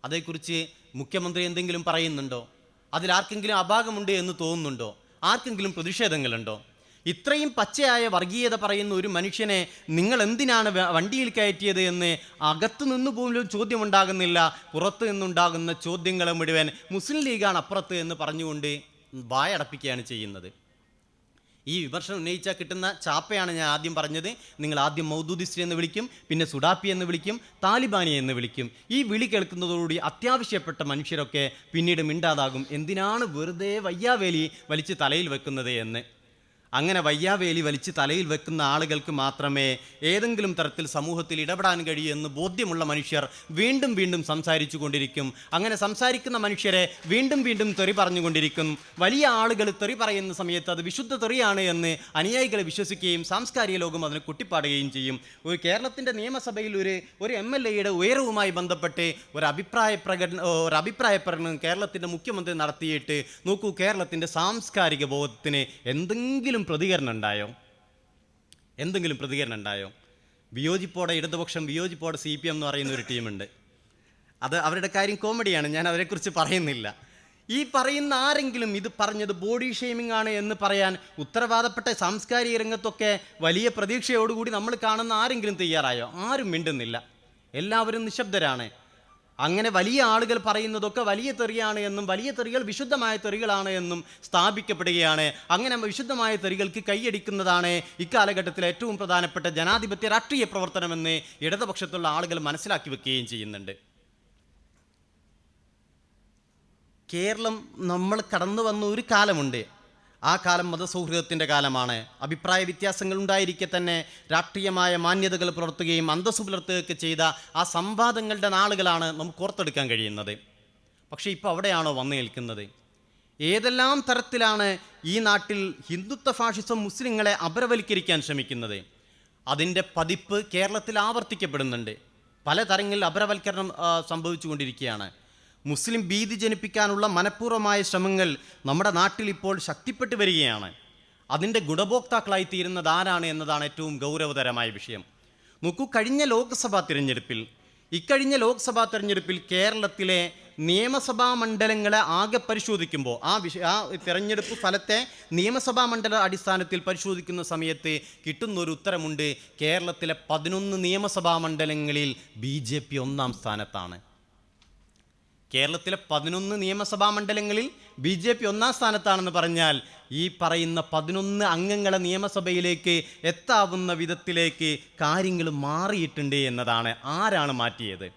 അതേക്കുറിച്ച് മുഖ്യമന്ത്രി എന്തെങ്കിലും പറയുന്നുണ്ടോ? അതിൽ ആർക്കെങ്കിലും അപാകമുണ്ട് എന്ന് തോന്നുന്നുണ്ടോ? ആർക്കെങ്കിലും പ്രതിഷേധങ്ങളുണ്ടോ? ഇത്രയും പച്ചയായ വർഗീയത പറയുന്ന ഒരു മനുഷ്യനെ നിങ്ങൾ എന്തിനാണ് വണ്ടിയിൽ കയറ്റിയത് എന്ന് അകത്തു നിന്ന് പോലും ചോദ്യമുണ്ടാകുന്നില്ല. പുറത്തു നിന്നുണ്ടാകുന്ന ചോദ്യങ്ങളെ മുഴുവൻ മുസ്ലിം ലീഗാണ് അപ്പുറത്ത് എന്ന് പറഞ്ഞുകൊണ്ട് വായടപ്പിക്കുകയാണ് ചെയ്യുന്നത്. ഈ വിമർശനം ഉന്നയിച്ചാൽ കിട്ടുന്ന ചാപ്പയാണ് ഞാൻ ആദ്യം പറഞ്ഞത്. നിങ്ങൾ ആദ്യം മൗദൂദിസ്റ്റി എന്ന് വിളിക്കും പിന്നെ സുഡാപ്പി എന്ന് വിളിക്കും താലിബാനി എന്ന് വിളിക്കും. ഈ വിളി കേൾക്കുന്നതോടുകൂടി അത്യാവശ്യപ്പെട്ട മനുഷ്യരൊക്കെ പിന്നീട് മിണ്ടാതാകും. എന്തിനാണ് വെറുതെ വയ്യാവേലി വലിച്ച് തലയിൽ വെക്കുന്നത് എന്ന്. അങ്ങനെ വയ്യാവേലി വലിച്ച് തലയിൽ വെക്കുന്ന ആളുകൾക്ക് മാത്രമേ ഏതെങ്കിലും തരത്തിൽ സമൂഹത്തിൽ ഇടപെടാൻ കഴിയൂ എന്ന് ബോധ്യമുള്ള മനുഷ്യർ വീണ്ടും വീണ്ടും സംസാരിച്ചു കൊണ്ടിരിക്കും. അങ്ങനെ സംസാരിക്കുന്ന മനുഷ്യരെ വീണ്ടും വീണ്ടും തെറി പറഞ്ഞുകൊണ്ടിരിക്കും. വലിയ ആളുകൾ തെറി പറയുന്ന സമയത്ത് അത് വിശുദ്ധ തെറിയാണ് എന്ന് അനുയായികളെ വിശ്വസിക്കുകയും സാംസ്കാരിക ലോകം അതിനെ കുട്ടിപ്പാടുകയും ചെയ്യും. ഒരു കേരളത്തിന്റെ നിയമസഭയിൽ ഒരു ഒരു എം എൽ എയുടെ ഉയരവുമായി ബന്ധപ്പെട്ട് ഒരു അഭിപ്രായ പ്രകടന ഒരു അഭിപ്രായ പ്രകടനം കേരളത്തിന്റെ മുഖ്യമന്ത്രി നടത്തിയിട്ട് നോക്കൂ കേരളത്തിന്റെ സാംസ്കാരിക ബോധത്തിന് എന്തെങ്കിലും പ്രതികരണം ഉണ്ടായോ? എന്തെങ്കിലും പ്രതികരണം ഉണ്ടായോ? വിയോജിപ്പോടെ ഇടതുപക്ഷം വിയോജിപ്പോടെ സി പി എം എന്ന് പറയുന്ന ഒരു ടീമുണ്ട്. അത് അവരുടെ കാര്യം കോമഡിയാണ് ഞാൻ അവരെക്കുറിച്ച് പറയുന്നില്ല. ഈ പറയുന്ന ആരെങ്കിലും ഇത് പറഞ്ഞത് ബോഡി ഷെയ്മിംഗ് ആണ് എന്ന് പറയാൻ ഉത്തരവാദപ്പെട്ട സാംസ്കാരിക രംഗത്തൊക്കെ വലിയ പ്രതീക്ഷയോടുകൂടി നമ്മൾ കാണുന്ന ആരെങ്കിലും തയ്യാറായോ? ആരും മിണ്ടുന്നില്ല. എല്ലാവരും നിശബ്ദരാണ്. അങ്ങനെ വലിയ ആളുകൾ പറയുന്നതൊക്കെ വലിയ തെറിയാണ് എന്നും വലിയ തെറികൾ വിശുദ്ധമായ തെറികളാണ് എന്നും സ്ഥാപിക്കപ്പെടുകയാണ്. അങ്ങനെ വിശുദ്ധമായ തെറികൾക്ക് കൈയടിക്കുന്നതാണ് ഇക്കാലഘട്ടത്തിൽ ഏറ്റവും പ്രധാനപ്പെട്ട ജനാധിപത്യ രാഷ്ട്രീയ പ്രവർത്തനമെന്ന് ഇടതുപക്ഷത്തുള്ള ആളുകൾ മനസ്സിലാക്കി വെക്കുകയും ചെയ്യുന്നുണ്ട്. കേരളം നമ്മൾ കടന്നു വന്ന ഒരു കാലമുണ്ട്. ആ കാലം മതസൗഹൃദത്തിന്റെ കാലമാണ്. അഭിപ്രായ വ്യത്യാസങ്ങൾ ഉണ്ടായിരിക്കെ തന്നെ രാഷ്ട്രീയമായ മാന്യതകൾ പുലർത്തുകയും അന്തസ്സു പുലർത്തുകയൊക്കെ ചെയ്ത ആ സംവാദങ്ങളുടെ നാളുകളാണ് നമുക്ക് ഓർത്തെടുക്കാൻ കഴിയുന്നത്. പക്ഷേ ഇപ്പോൾ അവിടെയാണോ വന്നു നിൽക്കുന്നത്? ഏതെല്ലാം തരത്തിലാണ് ഈ നാട്ടിൽ ഹിന്ദുത്വ ഫാഷിസം മുസ്ലിങ്ങളെ അപരവൽക്കരിക്കാൻ ശ്രമിക്കുന്നത്? അതിന്റെ പതിപ്പ് കേരളത്തിൽ ആവർത്തിക്കപ്പെടുന്നുണ്ട്. പല തരങ്ങളിൽ അപരവൽക്കരണം സംഭവിച്ചുകൊണ്ടിരിക്കുകയാണ്. മുസ്ലിം ഭീതി ജനിപ്പിക്കാനുള്ള മനഃപൂർവമായ ശ്രമങ്ങൾ നമ്മുടെ നാട്ടിൽ ഇപ്പോൾ ശക്തിപ്പെട്ടു വരികയാണ്. അതിന്റെ ഗുണഭോക്താക്കളായി തീരുന്നത് ആരാണ് എന്നതാണ് ഏറ്റവും ഗൗരവതരമായ വിഷയം. നോക്കൂ കഴിഞ്ഞ ലോക്സഭാ തിരഞ്ഞെടുപ്പിൽ ഇക്കഴിഞ്ഞ ലോക്സഭാ തിരഞ്ഞെടുപ്പിൽ കേരളത്തിലെ നിയമസഭാ മണ്ഡലങ്ങളെ ആകെ പരിശോധിക്കുമ്പോൾ ആ വിഷ ആ തിരഞ്ഞെടുപ്പ് ഫലത്തെ നിയമസഭാ മണ്ഡല അടിസ്ഥാനത്തിൽ പരിശോധിക്കുന്ന സമയത്ത് കിട്ടുന്ന ഒരു ഉത്തരമുണ്ട് കേരളത്തിലെ പതിനൊന്ന് നിയമസഭാ മണ്ഡലങ്ങളിൽ ബി ഒന്നാം സ്ഥാനത്താണ്. കേരളത്തിലെ പതിനൊന്ന് നിയമസഭാ മണ്ഡലങ്ങളിൽ ബി ജെ പി ഒന്നാം സ്ഥാനത്താണെന്ന് പറഞ്ഞാൽ ഈ പറയുന്ന പതിനൊന്ന് അംഗങ്ങളെ നിയമസഭയിലേക്ക് എത്താവുന്ന വിധത്തിലേക്ക് കാര്യങ്ങൾ മാറിയിട്ടുണ്ട് എന്നതാണ്. ആരാണ് മാറ്റിയത്?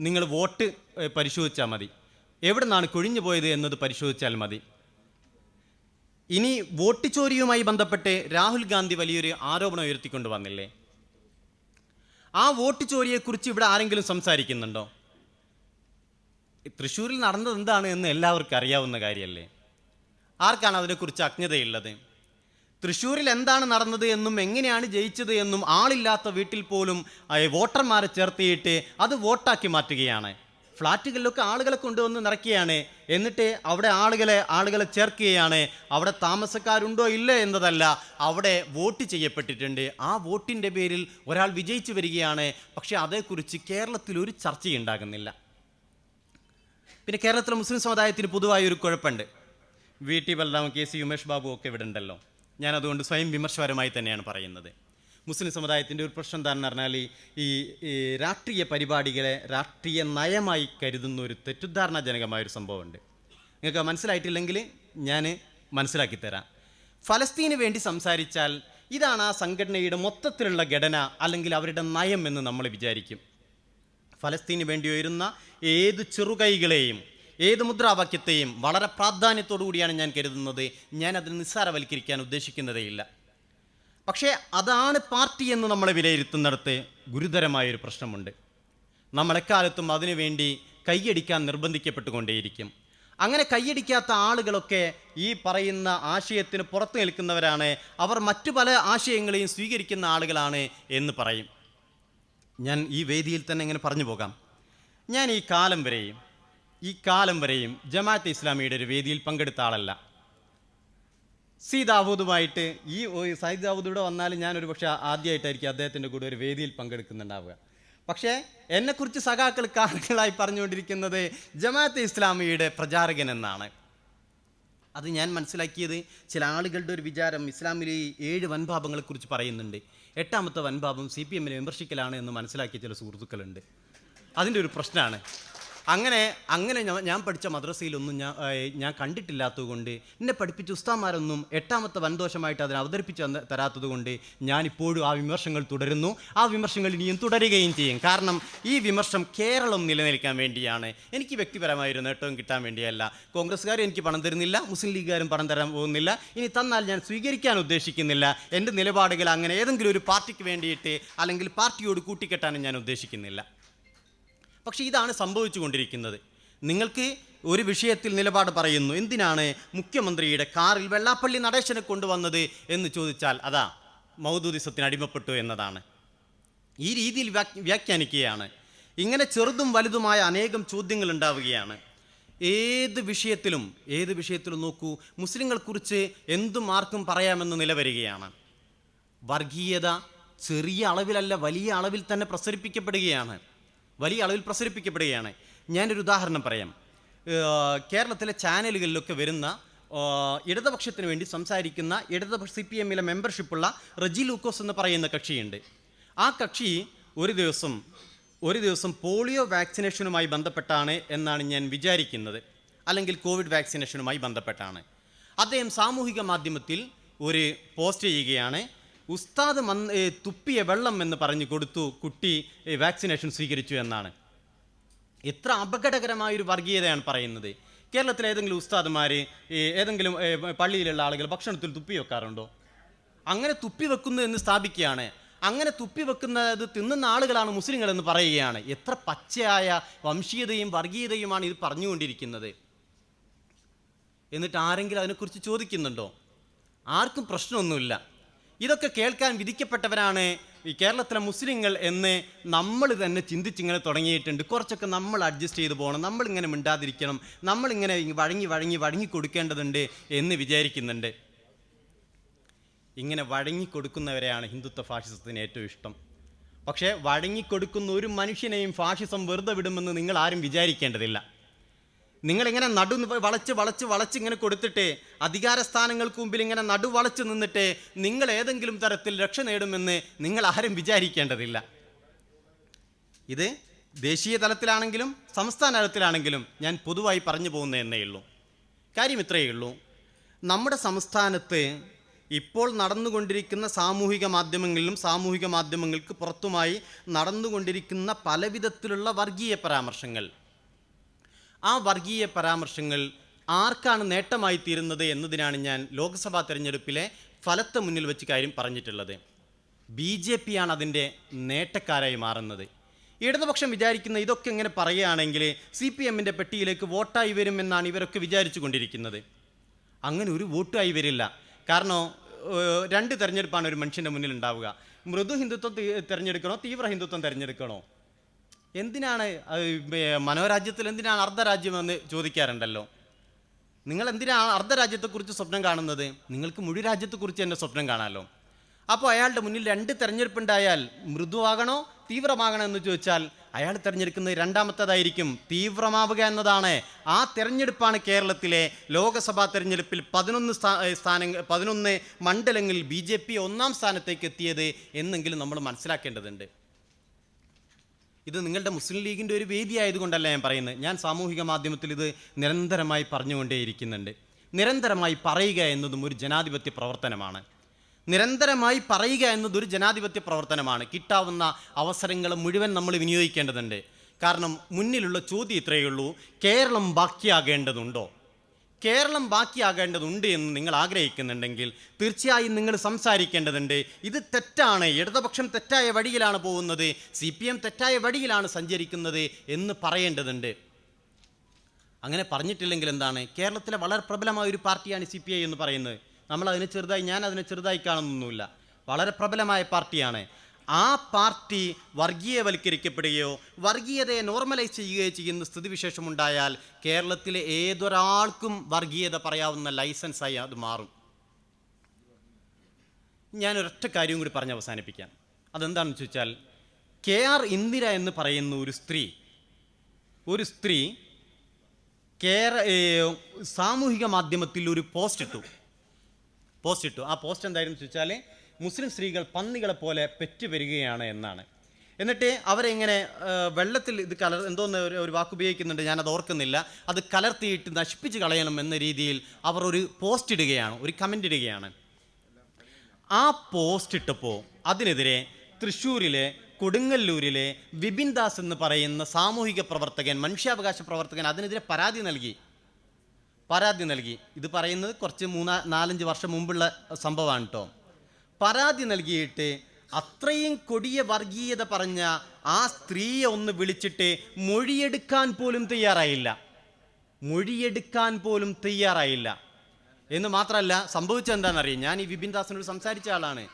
നിങ്ങൾ വോട്ട് പരിശോധിച്ചാൽ മതി. എവിടെ നിന്നാണ് കൊഴിഞ്ഞു പോയത് എന്നത് പരിശോധിച്ചാൽ മതി. ഇനി വോട്ട് ചോരിയുമായി ബന്ധപ്പെട്ട് രാഹുൽ ഗാന്ധി വലിയൊരു ആരോപണം ഉയർത്തിക്കൊണ്ട് വന്നില്ലേ? ആ വോട്ട് ചോരിയെക്കുറിച്ച് ഇവിടെ ആരെങ്കിലും സംസാരിക്കുന്നുണ്ടോ? തൃശ്ശൂരിൽ നടന്നത് എന്താണ് എന്ന് എല്ലാവർക്കും അറിയാവുന്ന കാര്യമല്ലേ? ആർക്കാണ് അതിനെക്കുറിച്ച് അജ്ഞതയുള്ളത്? തൃശ്ശൂരിൽ എന്താണ് നടന്നത് എന്നും എങ്ങനെയാണ് ജയിച്ചത് എന്നും ആളില്ലാത്ത വീട്ടിൽ പോലും വോട്ടർമാരെ ചേർത്തിയിട്ട് അത് വോട്ടാക്കി മാറ്റുകയാണ്. ഫ്ലാറ്റുകളിലൊക്കെ ആളുകളെ കൊണ്ടുവന്ന് നിറയ്ക്കുകയാണ്. എന്നിട്ട് അവിടെ ആളുകളെ ആളുകളെ ചേർക്കുകയാണ്. അവിടെ താമസക്കാരുണ്ടോ ഇല്ലേ എന്നതല്ല അവിടെ വോട്ട് ചെയ്യപ്പെട്ടിട്ടുണ്ട്. ആ വോട്ടിന്റെ പേരിൽ ഒരാൾ വിജയിച്ചു വരികയാണ്. പക്ഷേ അതേക്കുറിച്ച് കേരളത്തിൽ ഒരു ചർച്ചയുണ്ടാകുന്നില്ല. പിന്നെ കേരളത്തിലെ മുസ്ലിം സമുദായത്തിന് പൊതുവായ ഒരു കുഴപ്പമുണ്ട്. V T Balaram K C Umesh Babu ഒക്കെ ഇവിടെ ഉണ്ടല്ലോ. ഞാൻ അതുകൊണ്ട് സ്വയം വിമർശപരമായി തന്നെയാണ് പറയുന്നത്. മുസ്ലിം സമുദായത്തിന്റെ ഒരു പ്രശ്നം എന്താണെന്ന് പറഞ്ഞാൽ ഈ- രാഷ്ട്രീയ പരിപാടികളെ രാഷ്ട്രീയ നയമായി കരുതുന്ന ഒരു തെറ്റിദ്ധാരണാജനകമായ ഒരു സംഭവമുണ്ട്. നിങ്ങൾക്ക് മനസ്സിലായിട്ടില്ലെങ്കിൽ ഞാൻ മനസ്സിലാക്കി തരാം. ഫലസ്തീന് വേണ്ടി സംസാരിച്ചാൽ ഇതാണ് ആ സംഘടനയുടെ മൊത്തത്തിലുള്ള ഘടന അല്ലെങ്കിൽ അവരുടെ നയം എന്ന് നമ്മൾ വിചാരിക്കും. ഫലസ്തീന് വേണ്ടി ഉയരുന്ന ഏത് ചെറുകൈകളെയും ഏത് മുദ്രാവാക്യത്തെയും വളരെ പ്രാധാന്യത്തോടു കൂടിയാണ് ഞാൻ കരുതുന്നത്. ഞാൻ അതിന് നിസ്സാരവൽക്കരിക്കാൻ ഉദ്ദേശിക്കുന്നതേയില്ല. പക്ഷേ അതാണ് പാർട്ടി എന്ന് നമ്മളെ വിലയിരുത്തുന്നിടത്ത് ഗുരുതരമായൊരു പ്രശ്നമുണ്ട്. നമ്മളെക്കാലത്തും അതിനുവേണ്ടി കൈയടിക്കാൻ നിർബന്ധിക്കപ്പെട്ടുകൊണ്ടേയിരിക്കും. അങ്ങനെ കൈയടിക്കാത്ത ആളുകളൊക്കെ ഈ പറയുന്ന ആശയത്തിന് പുറത്തു നിൽക്കുന്നവരാണ്. അവർ മറ്റു പല ആശയങ്ങളെയും സ്വീകരിക്കുന്ന ആളുകളാണ് എന്ന് പറയും. ഞാൻ ഈ വേദിയിൽ തന്നെ ഇങ്ങനെ പറഞ്ഞു പോകാം. ഞാൻ ഈ കാലം വരെയും ഈ കാലം വരെയും ജമാഅത്ത് ഇസ്ലാമിയുടെ ഒരു വേദിയിൽ പങ്കെടുത്ത ആളല്ല. സി ദാവൂദുമായിട്ട് ഈ സയ്യിദ് ദാവൂദ് ഇവിടെ വന്നാലും ഞാനൊരു പക്ഷേ ആദ്യമായിട്ടായിരിക്കും അദ്ദേഹത്തിന്റെ കൂടെ ഒരു വേദിയിൽ പങ്കെടുക്കുന്നുണ്ടാവുക. പക്ഷേ എന്നെക്കുറിച്ച് സഖാക്കൾ കാരണങ്ങളായി പറഞ്ഞുകൊണ്ടിരിക്കുന്നത് ജമാഅത്ത് ഇസ്ലാമിയുടെ പ്രചാരകൻ എന്നാണ്. അത് ഞാൻ മനസ്സിലാക്കിയത് ചില ആളുകളുടെ ഒരു വിചാരം ഇസ്ലാമിലെ ഈ ഏഴ് വൻപാപങ്ങളെക്കുറിച്ച് പറയുന്നുണ്ട്. എട്ടാമത്തെ വൻപാപം സി പി എമ്മിനെ വിമർശിക്കലാണ് എന്ന് മനസ്സിലാക്കിയ ചില സുഹൃത്തുക്കളുണ്ട്. അതിന്റെ ഒരു പ്രശ്നമാണ്. അങ്ങനെ അങ്ങനെ ഞാൻ- പഠിച്ച മദ്രസയിലൊന്നും ഞാൻ ഞാൻ കണ്ടിട്ടില്ലാത്തതുകൊണ്ട് എന്നെ പഠിപ്പിച്ച ഉസ്താമാരൊന്നും എട്ടാമത്തെ വൻദോഷമായിട്ട് അതിനെ അവതരിപ്പിച്ച് തരാത്തതുകൊണ്ട് ഞാനിപ്പോഴും ആ വിമർശങ്ങൾ തുടരുന്നു. ആ വിമർശങ്ങൾ ഇനിയും തുടരുകയും ചെയ്യും. കാരണം ഈ വിമർശം കേരളം നിലനിൽക്കാൻ വേണ്ടിയാണ്. എനിക്ക് വ്യക്തിപരമായ ഒരു നേട്ടവും കിട്ടാൻ വേണ്ടിയല്ല. കോൺഗ്രസ്സുകാർ എനിക്ക് പണം തരുന്നില്ല. മുസ്ലിം ലീഗുകാരും പണം തരാൻ പോകുന്നില്ല. ഇനി തന്നാൽ ഞാൻ സ്വീകരിക്കാൻ ഉദ്ദേശിക്കുന്നില്ല. എന്റെ നിലപാടുകൾ അങ്ങനെ ഏതെങ്കിലും ഒരു പാർട്ടിക്ക് വേണ്ടിയിട്ട് അല്ലെങ്കിൽ പാർട്ടിയോട് കൂട്ടിക്കെട്ടാനും ഞാൻ ഉദ്ദേശിക്കുന്നില്ല. പക്ഷേ ഇതാണ് സംഭവിച്ചുകൊണ്ടിരിക്കുന്നത്. നിങ്ങൾക്ക് ഒരു വിഷയത്തിൽ നിലപാട് പറയുന്നു എന്തിനാണ് മുഖ്യമന്ത്രിയുടെ കാറിൽ വെള്ളാപ്പള്ളി നടേശനെ കൊണ്ടുവന്നത് എന്ന് ചോദിച്ചാൽ അതാ മൗദൂദിസത്തിന് അടിമപ്പെട്ടു എന്നതാണ്. ഈ രീതിയിൽ വ്യാഖ്- വ്യാഖ്യാനിക്കുകയാണ്. ഇങ്ങനെ ചെറുതും വലുതുമായ അനേകം ചോദ്യങ്ങൾ ഉണ്ടാവുകയാണ്. ഏത് വിഷയത്തിലും ഏത് വിഷയത്തിലും നോക്കൂ മുസ്ലിങ്ങളെക്കുറിച്ച് എന്തും ആർക്കും പറയാമെന്ന് നിലവരികയാണ്. വർഗീയത ചെറിയ അളവിലല്ല വലിയ അളവിൽ തന്നെ പ്രസരിപ്പിക്കപ്പെടുകയാണ്. വലിയ അളവിൽ പ്രസരിപ്പിക്കപ്പെടുകയാണ്. ഞാനൊരു ഉദാഹരണം പറയാം. കേരളത്തിലെ ചാനലുകളിലൊക്കെ വരുന്ന ഇടതുപക്ഷത്തിന് വേണ്ടി സംസാരിക്കുന്ന ഇടതുപക്ഷ സി പി എമ്മിലെ മെമ്പർഷിപ്പുള്ള റജി ലൂക്കോസ് എന്ന് പറയുന്ന കക്ഷിയുണ്ട്. ആ കക്ഷി ഒരു ദിവസം ഒരു ദിവസം പോളിയോ വാക്സിനേഷനുമായി ബന്ധപ്പെട്ടാണ് എന്നാണ് ഞാൻ വിചാരിക്കുന്നത്. അല്ലെങ്കിൽ കോവിഡ് വാക്സിനേഷനുമായി ബന്ധപ്പെട്ടാണ്. അദ്ദേഹം സാമൂഹിക മാധ്യമത്തിൽ ഒരു പോസ്റ്റ് ചെയ്യുകയാണ്. ഉസ്താദ് മന് തുപ്പിയ വെള്ളം എന്ന് പറഞ്ഞു കൊടുത്തു കുട്ടി വാക്സിനേഷൻ സ്വീകരിച്ചു എന്നാണ്. എത്ര അപകടകരമായൊരു വർഗീയതയാണ് പറയുന്നത്. കേരളത്തിലെ ഏതെങ്കിലും ഉസ്താദുമാർ ഏതെങ്കിലും പള്ളിയിലുള്ള ആളുകൾ ഭക്ഷണത്തിൽ തുപ്പി വെക്കാറുണ്ടോ? അങ്ങനെ തുപ്പി വെക്കുന്നു എന്ന് സ്ഥാപിക്കുകയാണ്. അങ്ങനെ തുപ്പി വെക്കുന്നത് തിന്നുന്ന ആളുകളാണ് മുസ്ലിങ്ങൾ എന്ന് പറയുകയാണ്. എത്ര പച്ചയായ വംശീയതയും വർഗീയതയുമാണ് ഇത് പറഞ്ഞുകൊണ്ടിരിക്കുന്നത്. എന്നിട്ട് ആരെങ്കിലും അതിനെക്കുറിച്ച് ചോദിക്കുന്നുണ്ടോ? ആർക്കും പ്രശ്നമൊന്നുമില്ല. ഇതൊക്കെ കേൾക്കാൻ വിധിക്കപ്പെട്ടവരാണ് ഈ കേരളത്തിലെ മുസ്ലിങ്ങൾ എന്ന് നമ്മൾ തന്നെ ചിന്തിച്ചിങ്ങനെ തുടങ്ങിയിട്ടുണ്ട്. കുറച്ചൊക്കെ നമ്മൾ അഡ്ജസ്റ്റ് ചെയ്ത് പോകണം. നമ്മളിങ്ങനെ മിണ്ടാതിരിക്കണം. നമ്മളിങ്ങനെ വഴങ്ങി വഴങ്ങി വഴങ്ങി കൊടുക്കേണ്ടതുണ്ട് എന്ന് വിചാരിക്കുന്നുണ്ട്. ഇങ്ങനെ വഴങ്ങി കൊടുക്കുന്നവരെയാണ് ഹിന്ദുത്വ ഫാഷിസത്തിന് ഏറ്റവും ഇഷ്ടം. പക്ഷേ വഴങ്ങിക്കൊടുക്കുന്ന ഒരു മനുഷ്യനെയും ഫാഷിസം വെറുതെ വിടുമെന്ന് നിങ്ങൾ ആരും വിചാരിക്കേണ്ടതില്ല. നിങ്ങളിങ്ങനെ നടു വളച്ച് വളച്ച് വളച്ച് ഇങ്ങനെ കൊടുത്തിട്ട് അധികാര സ്ഥാനങ്ങൾക്ക് മുമ്പിൽ ഇങ്ങനെ നടു വളച്ച് നിന്നിട്ട് നിങ്ങൾ ഏതെങ്കിലും തരത്തിൽ രക്ഷ നേടുമെന്ന് നിങ്ങൾ ആരും വിചാരിക്കേണ്ടതില്ല. ഇത് ദേശീയ തലത്തിലാണെങ്കിലും സംസ്ഥാന തലത്തിലാണെങ്കിലും ഞാൻ പൊതുവായി പറഞ്ഞു പോകുന്നത് എന്നേ ഉള്ളൂ. കാര്യം ഇത്രയേ ഉള്ളൂ. നമ്മുടെ സംസ്ഥാനത്ത് ഇപ്പോൾ നടന്നുകൊണ്ടിരിക്കുന്ന സാമൂഹിക മാധ്യമങ്ങളിലും സാമൂഹിക മാധ്യമങ്ങൾക്ക് പുറത്തുമായി നടന്നുകൊണ്ടിരിക്കുന്ന പലവിധത്തിലുള്ള വർഗീയ പരാമർശങ്ങൾ ആ വർഗീയ പരാമർശങ്ങൾ ആർക്കാണ് നേട്ടമായി തീരുന്നത് എന്നതിനാണ് ഞാൻ ലോക്സഭാ തെരഞ്ഞെടുപ്പിലെ ഫലത്തെ മുന്നിൽ വെച്ച് കാര്യം പറഞ്ഞിട്ടുള്ളത്. ബി ജെ പി ആണ് അതിന്റെ നേട്ടക്കാരായി മാറുന്നത്. ഇടതുപക്ഷം വിചാരിക്കുന്ന ഇതൊക്കെ ഇങ്ങനെ പറയുകയാണെങ്കിൽ സി പി എമ്മിന്റെ പെട്ടിയിലേക്ക് വോട്ടായി വരുമെന്നാണ് ഇവരൊക്കെ വിചാരിച്ചു കൊണ്ടിരിക്കുന്നത്. അങ്ങനെ ഒരു വോട്ടായി വരില്ല. കാരണം രണ്ട് തിരഞ്ഞെടുപ്പാണ് ഒരു മനുഷ്യന്റെ മുന്നിൽ ഉണ്ടാവുക. മൃദു ഹിന്ദുത്വം തിരഞ്ഞെടുക്കണോ തീവ്ര ഹിന്ദുത്വം തിരഞ്ഞെടുക്കണോ? എന്തിനാണ് മനോരാജ്യത്തിൽ എന്തിനാണ് അർദ്ധരാജ്യമെന്ന് ചോദിക്കാറുണ്ടല്ലോ? നിങ്ങൾ എന്തിനാണ് അർദ്ധരാജ്യത്തെക്കുറിച്ച് സ്വപ്നം കാണുന്നത്? നിങ്ങൾക്ക് മുഴു രാജ്യത്തെക്കുറിച്ച് തന്നെ സ്വപ്നം കാണാമല്ലോ അപ്പോൾ അയാളുടെ മുന്നിൽ രണ്ട് തിരഞ്ഞെടുപ്പുണ്ടായാൽ മൃദുവാകണോ തീവ്രമാകണോ എന്ന് ചോദിച്ചാൽ അയാൾ തിരഞ്ഞെടുക്കുന്നത് രണ്ടാമത്തേതായിരിക്കും തീവ്രമാവുക എന്നതാണ്. ആ തിരഞ്ഞെടുപ്പാണ് കേരളത്തിലെ ലോകസഭാ തിരഞ്ഞെടുപ്പിൽ പതിനൊന്ന് സ്ഥാനങ്ങൾ പതിനൊന്ന് മണ്ഡലങ്ങളിൽ ബി ജെ പി ഒന്നാം സ്ഥാനത്തേക്ക് എത്തിയത് എന്നെങ്കിലും നമ്മൾ മനസ്സിലാക്കേണ്ടതുണ്ട്. ഇത് നിങ്ങളുടെ മുസ്ലിം ലീഗിന്റെ ഒരു വേദി ആയതുകൊണ്ടല്ല ഞാൻ പറയുന്നത്. ഞാൻ സാമൂഹിക മാധ്യമത്തിൽ ഇത് നിരന്തരമായി പറഞ്ഞുകൊണ്ടേയിരിക്കുന്നുണ്ട്. നിരന്തരമായി പറയുക എന്നതും ഒരു ജനാധിപത്യ പ്രവർത്തനമാണ്. നിരന്തരമായി പറയുക എന്നതൊരു ജനാധിപത്യ പ്രവർത്തനമാണ്. കിട്ടാവുന്ന അവസരങ്ങൾ മുഴുവൻ നമ്മൾ വിനിയോഗിക്കേണ്ടതുണ്ട്. കാരണം മുന്നിലുള്ള ചോദ്യം ഇത്രയേ ഉള്ളൂ. കേരളം ബാക്കിയാകേണ്ടതുണ്ടോ? കേരളം ബാക്കിയാകേണ്ടതുണ്ട് എന്ന് നിങ്ങൾ ആഗ്രഹിക്കുന്നുണ്ടെങ്കിൽ തീർച്ചയായും നിങ്ങൾ സംസാരിക്കേണ്ടതുണ്ട്. ഇത് തെറ്റാണ്. ഇടതുപക്ഷം തെറ്റായ വഴിയിലാണ് പോകുന്നത്. സി തെറ്റായ വഴിയിലാണ് സഞ്ചരിക്കുന്നത് എന്ന് പറയേണ്ടതുണ്ട്. അങ്ങനെ പറഞ്ഞിട്ടില്ലെങ്കിൽ എന്താണ്? കേരളത്തിലെ വളരെ പ്രബലമായ ഒരു പാർട്ടിയാണ് സി പി ഐ എന്ന് പറയുന്നത്. നമ്മൾ അതിനെ ചെറുതായി ഞാൻ അതിനെ ചെറുതായി കാണുന്നൊന്നുമില്ല. വളരെ പ്രബലമായ പാർട്ടിയാണ്. ആ പാർട്ടി വർഗീയവൽക്കരിക്കപ്പെടുകയോ വർഗീയതയെ നോർമലൈസ് ചെയ്യുകയോ ചെയ്യുന്ന സ്ഥിതിവിശേഷം ഉണ്ടായാൽ കേരളത്തിലെ ഏതൊരാൾക്കും വർഗീയത പറയാവുന്ന ലൈസൻസായി അത് മാറും. ഞാനൊരൊറ്റ കാര്യം കൂടി പറഞ്ഞ് അവസാനിപ്പിക്കാം. അതെന്താണെന്ന് ചോദിച്ചാൽ കെ ആർ ഇന്ദിര എന്ന് പറയുന്ന ഒരു സ്ത്രീ ഒരു സ്ത്രീ കേര സാമൂഹിക മാധ്യമത്തിൽ ഒരു പോസ്റ്റ് ഇട്ടു. പോസ്റ്റ് ഇട്ടു. ആ പോസ്റ്റ് എന്തായിരുന്നു ചോദിച്ചാൽ മുസ്ലിം സ്ത്രീകൾ പന്നികളെ പോലെ പെറ്റുവരികയാണ് എന്നാണ്. എന്നിട്ട് അവരെങ്ങനെ വെള്ളത്തിൽ ഇത് കലർ എന്തോന്ന് ഒരു വാക്ക് ഉപയോഗിക്കുന്നുണ്ട് ഞാനത് ഓർക്കുന്നില്ല. അത് കലർത്തിയിട്ട് നശിപ്പിച്ച് കളയണം എന്ന രീതിയിൽ അവർ ഒരു പോസ്റ്റ് ഇടുകയാണ് ഒരു കമന്റ് ഇടുകയാണ്. ആ പോസ്റ്റ് ഇട്ടപ്പോൾ അതിനെതിരെ തൃശ്ശൂരിലെ കൊടുങ്ങല്ലൂരിലെ വിപിൻ ദാസ് എന്ന് പറയുന്ന സാമൂഹിക പ്രവർത്തകൻ മനുഷ്യാവകാശ പ്രവർത്തകൻ അതിനെതിരെ പരാതി നൽകി. പരാതി നൽകി. ഇത് പറയുന്നത് കുറച്ച് മൂന്നാ നാലഞ്ച് വർഷം മുമ്പുള്ള സംഭവമാണ് കേട്ടോ പരാതി നൽകിയിട്ട് അത്രയും കൊടിയ വർഗീയത പറഞ്ഞ ആ സ്ത്രീയെ ഒന്ന് വിളിച്ചിട്ട് മൊഴിയെടുക്കാൻ പോലും തയ്യാറായില്ല. മൊഴിയെടുക്കാൻ പോലും തയ്യാറായില്ല. എന്ന് മാത്രമല്ല സംഭവിച്ചത് എന്താണെന്നറിയാം? ഞാൻ ഈ വിപിൻ ദാസിനോട് സംസാരിച്ച ആളാണ്.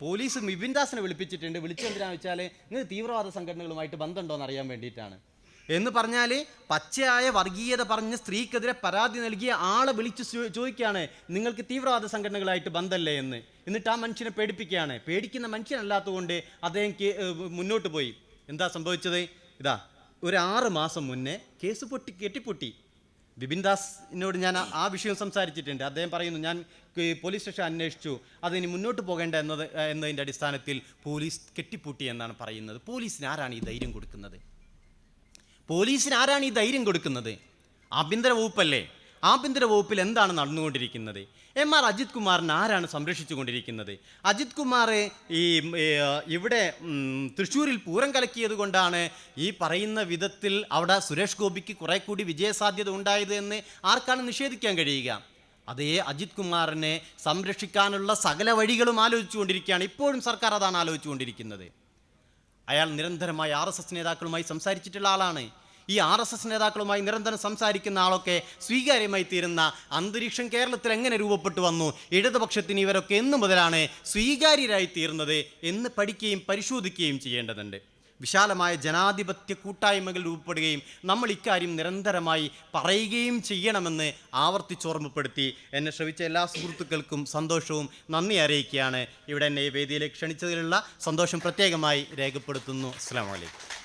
പോലീസ് വിപിൻ ദാസിനെ വിളിപ്പിച്ചിട്ടുണ്ട്. വിളിച്ചെന്തിനാണെന്ന് വെച്ചാൽ നിങ്ങൾ തീവ്രവാദ സംഘടനകളുമായിട്ട് ബന്ധമുണ്ടോ എന്ന് അറിയാൻ വേണ്ടിയിട്ടാണ്. എന്ന് പറഞ്ഞാൽ പച്ചയായ വർഗീയത പറഞ്ഞ് സ്ത്രീക്കെതിരെ പരാതി നൽകിയ ആളെ വിളിച്ച് ചോദിക്കുകയാണ് നിങ്ങൾക്ക് തീവ്രവാദ സംഘടനകളായിട്ട് ബന്ധല്ലേ എന്ന്? എന്നിട്ട് ആ മനുഷ്യനെ പേടിപ്പിക്കുകയാണ്. പേടിക്കുന്ന മനുഷ്യനല്ലാത്തതുകൊണ്ട് അദ്ദേഹം മുന്നോട്ട് പോയി. എന്താ സംഭവിച്ചത്? ഇതാ ഒരു ആറ് മാസം മുന്നേ കേസ് പൊട്ടി കെട്ടിപ്പൊട്ടി. ബിപിൻ ദാസിനോട് ഞാൻ ആ വിഷയം സംസാരിച്ചിട്ടുണ്ട്. അദ്ദേഹം പറയുന്നു ഞാൻ പോലീസ് സ്റ്റേഷൻ അന്വേഷിച്ചു. അതിനി മുന്നോട്ട് പോകേണ്ട എന്നത് എന്നതിന്റെ അടിസ്ഥാനത്തിൽ പോലീസ് കെട്ടിപ്പൂട്ടി എന്നാണ് പറയുന്നത്. പോലീസിന് ആരാണ് ഈ ധൈര്യം കൊടുക്കുന്നത്? പോലീസിന് ആരാണ് ഈ ധൈര്യം കൊടുക്കുന്നത്? ആഭ്യന്തര വകുപ്പല്ലേ? ആഭ്യന്തര വകുപ്പിൽ എന്താണ് നടന്നുകൊണ്ടിരിക്കുന്നത്? എം ആർ അജിത് കുമാറിനെ ആരാണ് സംരക്ഷിച്ചുകൊണ്ടിരിക്കുന്നത്? അജിത് കുമാർ ഈ ഇവിടെ തൃശ്ശൂരിൽ പൂരം കലക്കിയത് കൊണ്ടാണ് ഈ പറയുന്ന വിധത്തിൽ അവിടെ സുരേഷ് ഗോപിക്ക് കുറെ കൂടി വിജയസാധ്യത ഉണ്ടായത് എന്ന് ആർക്കാണ് നിഷേധിക്കാൻ കഴിയുക? അതേ അജിത് കുമാറിനെ സംരക്ഷിക്കാനുള്ള സകല വഴികളും ആലോചിച്ചുകൊണ്ടിരിക്കുകയാണ്. ഇപ്പോഴും സർക്കാർ അതാണ് ആലോചിച്ചുകൊണ്ടിരിക്കുന്നത്. അയാൾ നിരന്തരമായി ആർ എസ് എസ് നേതാക്കളുമായി സംസാരിച്ചിട്ടുള്ള ആളാണ്. ഈ ആർ എസ് എസ് നേതാക്കളുമായി നിരന്തരം സംസാരിക്കുന്ന ആളൊക്കെ സ്വീകാര്യമായി തീരുന്ന അന്തരീക്ഷം കേരളത്തിൽ എങ്ങനെ രൂപപ്പെട്ടു വന്നു ഇടതുപക്ഷത്തിന് ഇവരൊക്കെ എന്നു മുതലാണ് സ്വീകാര്യരായി തീർന്നത് എന്ന് പഠിക്കുകയും പരിശോധിക്കുകയും ചെയ്യേണ്ടതുണ്ട്. വിശാലമായ ജനാധിപത്യ കൂട്ടായ്മകൾ രൂപപ്പെടുകയും നമ്മൾ ഇക്കാര്യം നിരന്തരമായി പറയുകയും ചെയ്യണമെന്ന് ആവർത്തിച്ചോർമ്മപ്പെടുത്തി എന്നെ ശ്രവിച്ച എല്ലാ സുഹൃത്തുക്കൾക്കും സന്തോഷവും നന്ദി അറിയിക്കുകയാണ്. ഇവിടെ എന്നെ വേദിയിലേക്ക് ക്ഷണിച്ചതിലുള്ള സന്തോഷം പ്രത്യേകമായി രേഖപ്പെടുത്തുന്നു. അസ്സാം വലൈക്കും